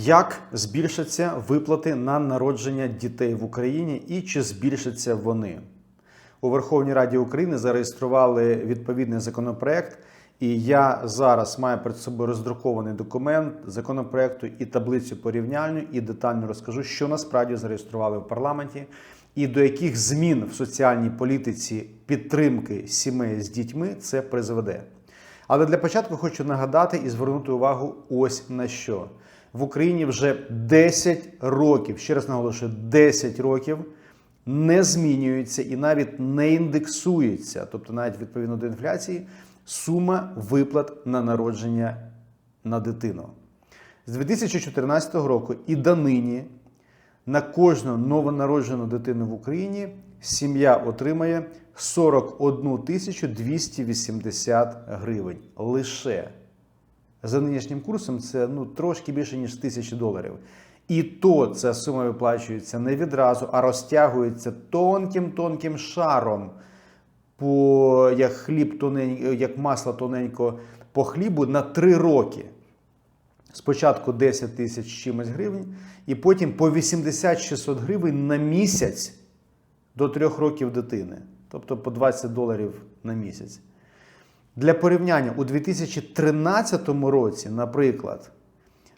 Як збільшаться виплати на народження дітей в Україні і чи збільшаться вони? У Верховній Раді України зареєстрували відповідний законопроект, і я зараз маю перед собою роздрукований документ законопроекту і таблицю порівняльну, і детально розкажу, що насправді зареєстрували в парламенті, і до яких змін в соціальній політиці підтримки сімей з дітьми це призведе. Але для початку хочу нагадати і звернути увагу ось на що. В Україні вже 10 років, ще раз наголошую, 10 років не змінюється і навіть не індексується, тобто навіть відповідно до інфляції, сума виплат на народження на дитину. З 2014 року і донині на кожну новонароджену дитину в Україні сім'я отримає 41 тисячу 280 гривень лише. За нинішнім курсом це ну, трошки більше, ніж тисячі доларів. І то ця сума виплачується не відразу, а розтягується тонким-тонким шаром, по, як хліб тоненько, як масло тоненько по хлібу на 3 роки. Спочатку 10 тисяч чимось гривень, і потім по 80-600 гривень на місяць до 3 років дитини, тобто по 20 доларів на місяць. Для порівняння у 2013 році, наприклад,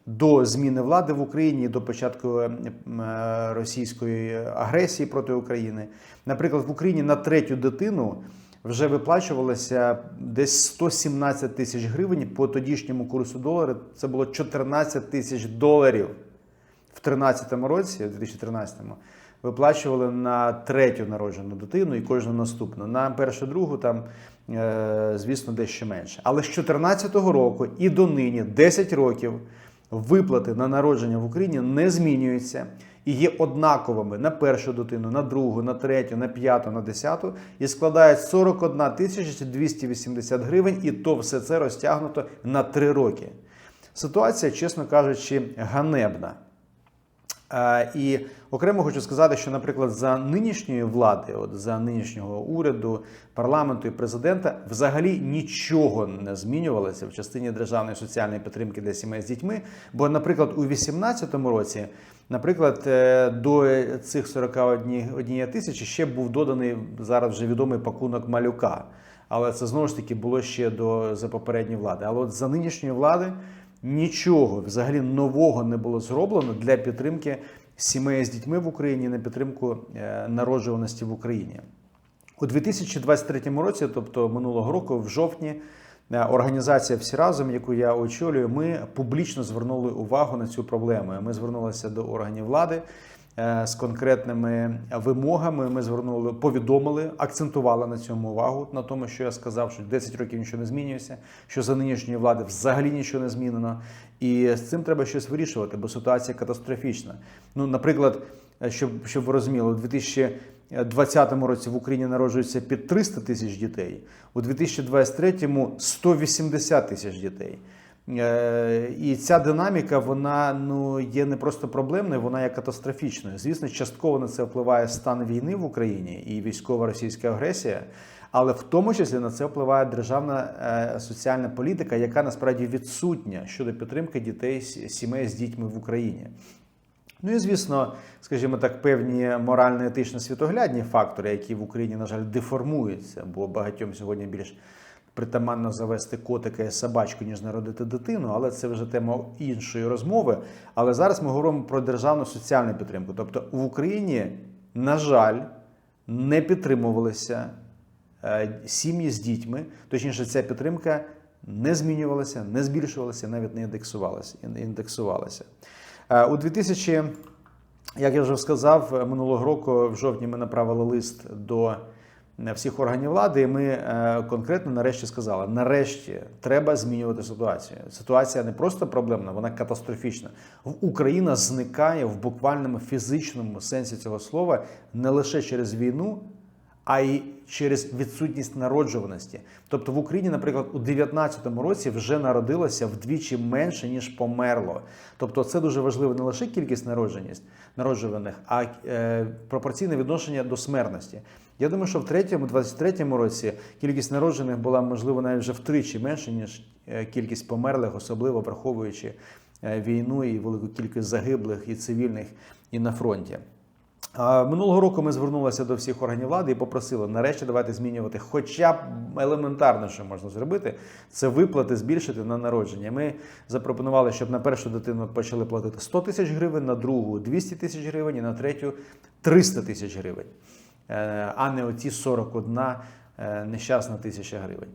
до зміни влади в Україні, до початку е, е, російської агресії проти України, наприклад, в Україні на третю дитину вже виплачувалося десь 117 тисяч гривень по тодішньому курсу долара. Це було 14 тисяч доларів в 2013 році, в 2013-му, виплачували на третю народжену дитину і кожну наступну. На першу другу там, звісно, дещо менше. Але з 2014 року і до нині 10 років виплати на народження в Україні не змінюються і є однаковими на першу дитину, на другу, на третю, на п'яту, на десяту і складають 41 тисяча 280 гривень, і то все це розтягнуто на 3 роки. Ситуація, чесно кажучи, ганебна. Е, І окремо хочу сказати, що, наприклад, за нинішньої влади, от за нинішнього уряду, парламенту і президента, взагалі нічого не змінювалося в частині державної соціальної підтримки для сімей з дітьми. Бо, наприклад, у 2018 році, наприклад, е, до цих 41 тисячі ще був доданий зараз вже відомий пакунок малюка. Але це знову ж таки було ще до за попередньої влади. Але от за нинішньої влади нічого взагалі нового не було зроблено для підтримки сімей з дітьми в Україні, на підтримку е, народжуваності в Україні. У 2023 році, тобто минулого року, в жовтні, е, організація всі разом, яку я очолюю, ми публічно звернули увагу на цю проблему. Ми звернулися до органів влади з конкретними вимогами. Ми звернули, повідомили, акцентували на цьому увагу на тому, що я сказав, що 10 років нічого не змінюється, що за нинішньої влади взагалі нічого не змінено. І з цим треба щось вирішувати, бо ситуація катастрофічна. Ну, наприклад, щоб, щоб ви розуміли, у 2020 році в Україні народжується під 300 тисяч дітей, у 2023 – 180 тисяч дітей. Е, І ця динаміка вона ну є не просто проблемною, вона є катастрофічною. Звісно, частково на це впливає стан війни в Україні і військова російська агресія, але в тому числі на це впливає державна е, соціальна політика, яка насправді відсутня щодо підтримки дітей сімей з дітьми в Україні. Ну і звісно, скажімо так, певні морально-етично світоглядні фактори, які в Україні, на жаль, деформуються, бо багатьом сьогодні більш притаманно завести котика і собачку, ніж народити дитину, але це вже тема іншої розмови. Але зараз ми говоримо про державну соціальну підтримку. Тобто в Україні, на жаль, не підтримувалися е, сім'ї з дітьми, точніше, ця підтримка не змінювалася, не збільшувалася, навіть не індексувалася. індексувалася. Е, У 2000, як я вже сказав, минулого року в жовтні ми направили лист до всіх органів влади, і ми е, конкретно нарешті сказали: нарешті треба змінювати ситуацію. Ситуація не просто проблемна, вона катастрофічна. Україна зникає в буквальному фізичному сенсі цього слова не лише через війну, а й через відсутність народжуваності. Тобто в Україні, наприклад, у 2019 році вже народилося вдвічі менше ніж померло. Тобто, це дуже важливо не лише кількість народженість народжуваних, а е, пропорційне відношення до смертності. Я думаю, що в третьому, 23-му році кількість народжених була можливо навіть вже втричі менше ніж е, кількість померлих, особливо враховуючи е, війну і велику кількість загиблих і цивільних і на фронті. Минулого року ми звернулися до всіх органів влади і попросили нарешті давайте змінювати хоча б елементарно, що можна зробити, це виплати збільшити на народження. Ми запропонували, щоб на першу дитину почали платити 100 тисяч гривень, на другу 200 тисяч гривень і на третю 300 тисяч гривень, Е, а не оці 41 е, нещасна тисяча гривень.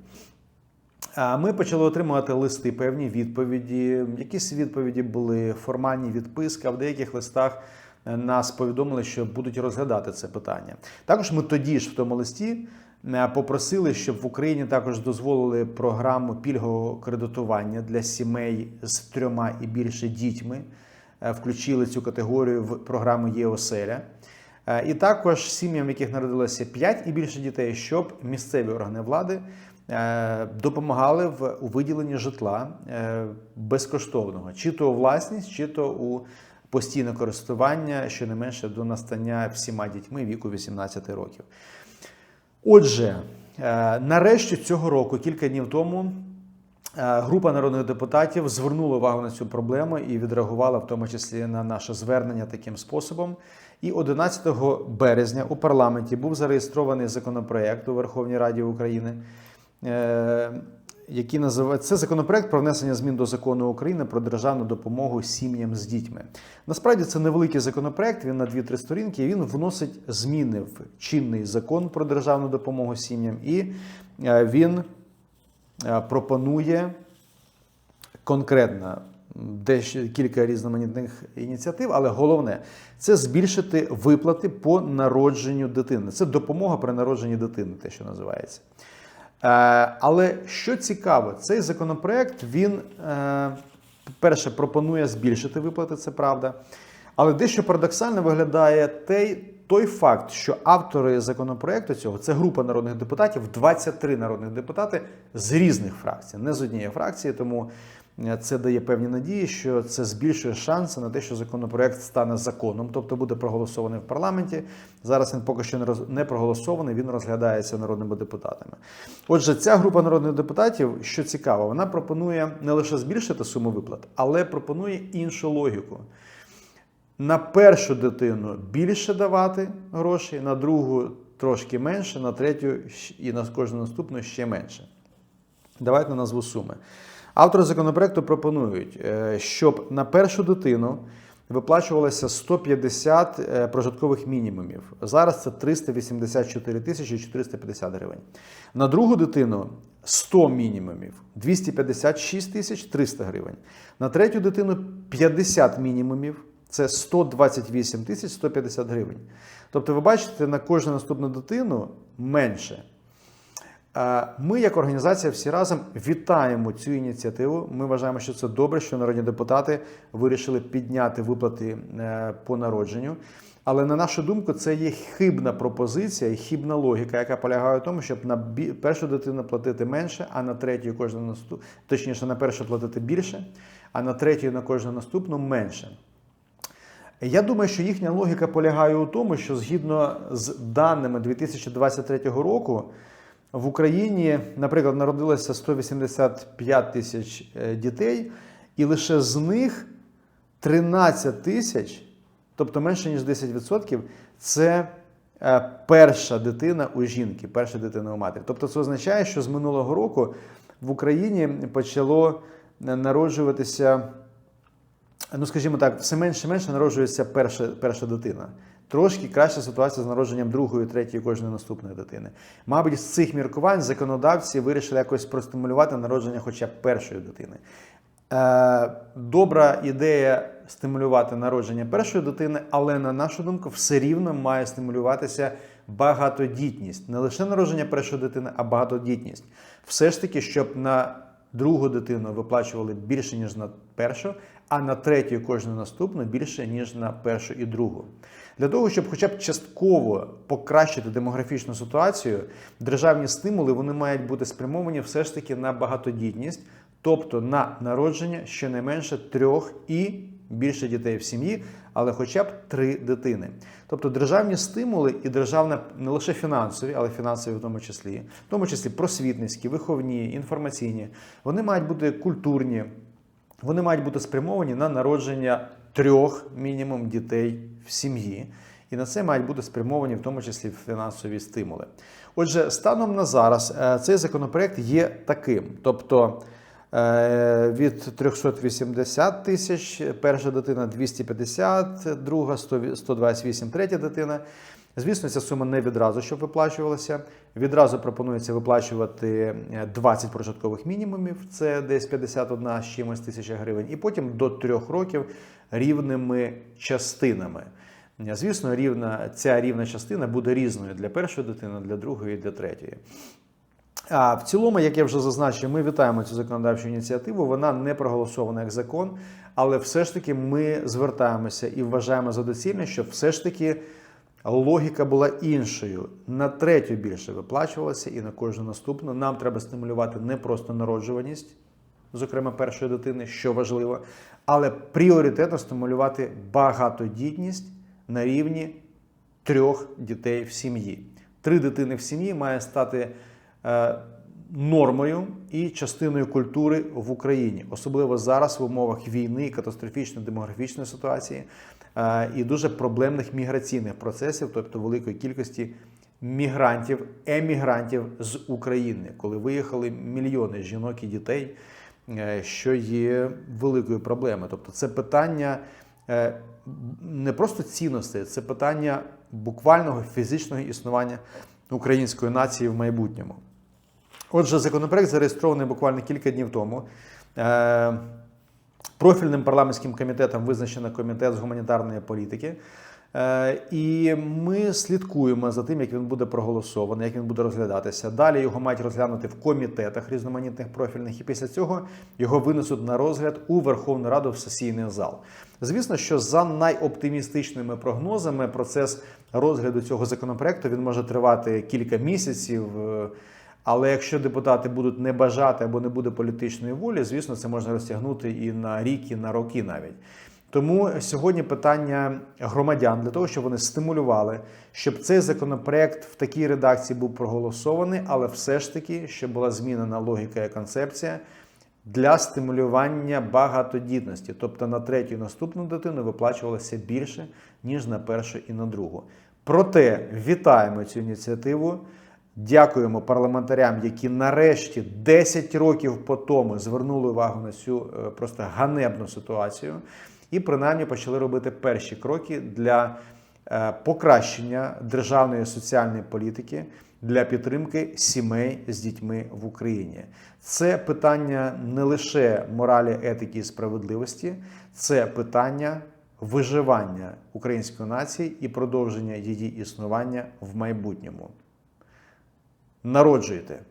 Ми почали отримувати листи, певні відповіді. Якісь відповіді були формальні відписки, а в деяких листах нас повідомили, що будуть розглядати це питання. Також ми тоді ж в тому листі е, попросили, щоб в Україні також дозволили програму пільгового кредитування для сімей з трьома і більше дітьми. Е, Включили цю категорію в програму ЄОСЕЛЯ. Е, І також сім'ям, в яких народилося 5 і більше дітей, щоб місцеві органи влади допомагали в виділенні житла безкоштовного, чи то у власність, чи то у постійне користування, щонайменше до настання всіма дітьми віку 18 років. Отже, е, нарешті цього року, кілька днів тому, е, група народних депутатів звернула увагу на цю проблему і відреагувала в тому числі на наше звернення таким способом. І 11 березня у парламенті був зареєстрований законопроект у Верховній Раді України. Який називається це законопроект про внесення змін до закону України про державну допомогу сім'ям з дітьми. Насправді це невеликий законопроект. Він на 2-3 сторінки. Він вносить зміни в чинний закон про державну допомогу сім'ям, і е, він е, пропонує конкретно дещо кілька різноманітних ініціатив, але головне це збільшити виплати по народженню дитини. Це допомога при народженні дитини, те, що називається. Е, Але що цікаво, цей законопроект він е, перше пропонує збільшити виплати, це правда. Але дещо парадоксально виглядає той, той факт, що автори законопроекту цього це група народних депутатів, 23 народних депутати з різних фракцій, не з однієї фракції. Тому це дає певні надії, що це збільшує шанси на те, що законопроект стане законом, тобто буде проголосований в парламенті. Зараз він поки що не роз- проголосований, він розглядається народними депутатами. Отже, ця група народних депутатів, що цікаво, вона пропонує не лише збільшити суму виплат, але пропонує іншу логіку. На першу дитину більше давати грошей, на другу трошки менше, на третю і на кожну наступну ще менше. Давайте назву суми. Автори законопроекту пропонують, е, щоб на першу дитину виплачувалося 150 е, прожиткових мінімумів. Зараз це 384 тисячі 450 гривень. На другу дитину 100 мінімумів 256 тисяч 300 гривень. На третю дитину 50 мінімумів. Це 128 тисяч 150 гривень. Тобто, ви бачите, на кожну наступну дитину менше. Е, Ми, як організація, всі разом вітаємо цю ініціативу. Ми вважаємо, що це добре, що народні депутати вирішили підняти виплати е, по народженню. Але на нашу думку, це є хибна пропозиція і хибна логіка, яка полягає в тому, щоб на першу дитину платити менше, а на третю кожну наступ... точніше на першу платити більше, а на третю на кожну наступну менше. Я думаю, що їхня логіка полягає у тому, що згідно з даними 2023 року в Україні, наприклад, народилося 185 тисяч е, дітей, і лише з них 13 тисяч, тобто менше ніж 10%, це е, перша дитина у жінки, перша дитина у матері. Тобто це означає, що з минулого року в Україні почало е, народжуватися ну скажімо так, все менше менше народжується перша, перша дитина. Трошки краща ситуація з народженням другої, третьої, кожної наступної дитини. Мабуть, з цих міркувань законодавці вирішили якось простимулювати народження хоча б першої дитини. Е, добра ідея стимулювати народження першої дитини, але на нашу думку, все рівно має стимулюватися багатодітність. Не лише народження першої дитини, а багатодітність. Все ж таки, щоб на другу дитину виплачували більше, ніж на першу, а на третю кожну наступну більше, ніж на першу і другу. Для того, щоб хоча б частково покращити демографічну ситуацію, державні стимули вони мають бути спрямовані все ж таки на багатодітність, тобто на народження щонайменше трьох і більше дітей в сім'ї, але хоча б три дитини. Тобто державні стимули і державна не лише фінансові, але фінансові в тому числі, в тому числі просвітницькі, виховні, інформаційні, вони мають бути культурні, вони мають бути спрямовані на народження трьох мінімум дітей в сім'ї. І на це мають бути спрямовані в тому числі фінансові стимули. Отже, станом на зараз е, цей законопроект є таким. Тобто від 380 тисяч перша дитина 250, друга 100 128, третя дитина. Звісно, ця сума не відразу щоб виплачувалася. Відразу пропонується виплачувати е, 20 прожиткових мінімумів, це десь 51 з чимось тисяча гривень, і потім до трьох років рівними частинами. Звісно, рівна, ця рівна частина буде різною для першої дитини, для другої і для третьої. А в цілому, як я вже зазначив, ми вітаємо цю законодавчу ініціативу. Вона не проголосована як закон, але все ж таки ми звертаємося і вважаємо за доцільне, щоб все ж таки логіка була іншою. На третю більше виплачувалося, і на кожну наступну. Нам треба стимулювати не просто народжуваність, зокрема першої дитини, що важливо, але пріоритетно стимулювати багатодітність на рівні трьох дітей в сім'ї. Три дитини в сім'ї має стати нормою і частиною культури в Україні, особливо зараз в умовах війни, катастрофічної демографічної ситуації е, і дуже проблемних міграційних процесів, тобто великої кількості мігрантів, емігрантів з України, коли виїхали мільйони жінок і дітей, е, що є великою проблемою. Тобто, це питання е, не просто цінностей, це питання буквального фізичного існування української нації в майбутньому. Отже, законопроект зареєстрований буквально кілька днів тому. Е, Профільним парламентським комітетом визначено комітет з гуманітарної політики. Е, І ми слідкуємо за тим, як він буде проголосований, як він буде розглядатися. Далі його мають розглянути в комітетах різноманітних профільних, і після цього його винесуть на розгляд у Верховну Раду в сесійний зал. Звісно, що за найоптимістичними прогнозами процес розгляду цього законопроекту він може тривати кілька місяців. Але якщо депутати будуть не бажати або не буде політичної волі, звісно, це можна розтягнути і на рік, і на роки навіть. Тому сьогодні питання громадян для того, щоб вони стимулювали, щоб цей законопроект в такій редакції був проголосований, але все ж таки, щоб була змінена логіка і концепція для стимулювання багатодітності. Тобто на третю і наступну дитину виплачувалося більше, ніж на першу і на другу. Проте вітаємо цю ініціативу. Дякуємо парламентарям, які нарешті 10 років по тому звернули увагу на цю е, просто ганебну ситуацію і принаймні почали робити перші кроки для е, покращення державної соціальної політики для підтримки сімей з дітьми в Україні. Це питання не лише моралі, етики і справедливості, це питання виживання української нації і продовження її існування в майбутньому. Народжуйте.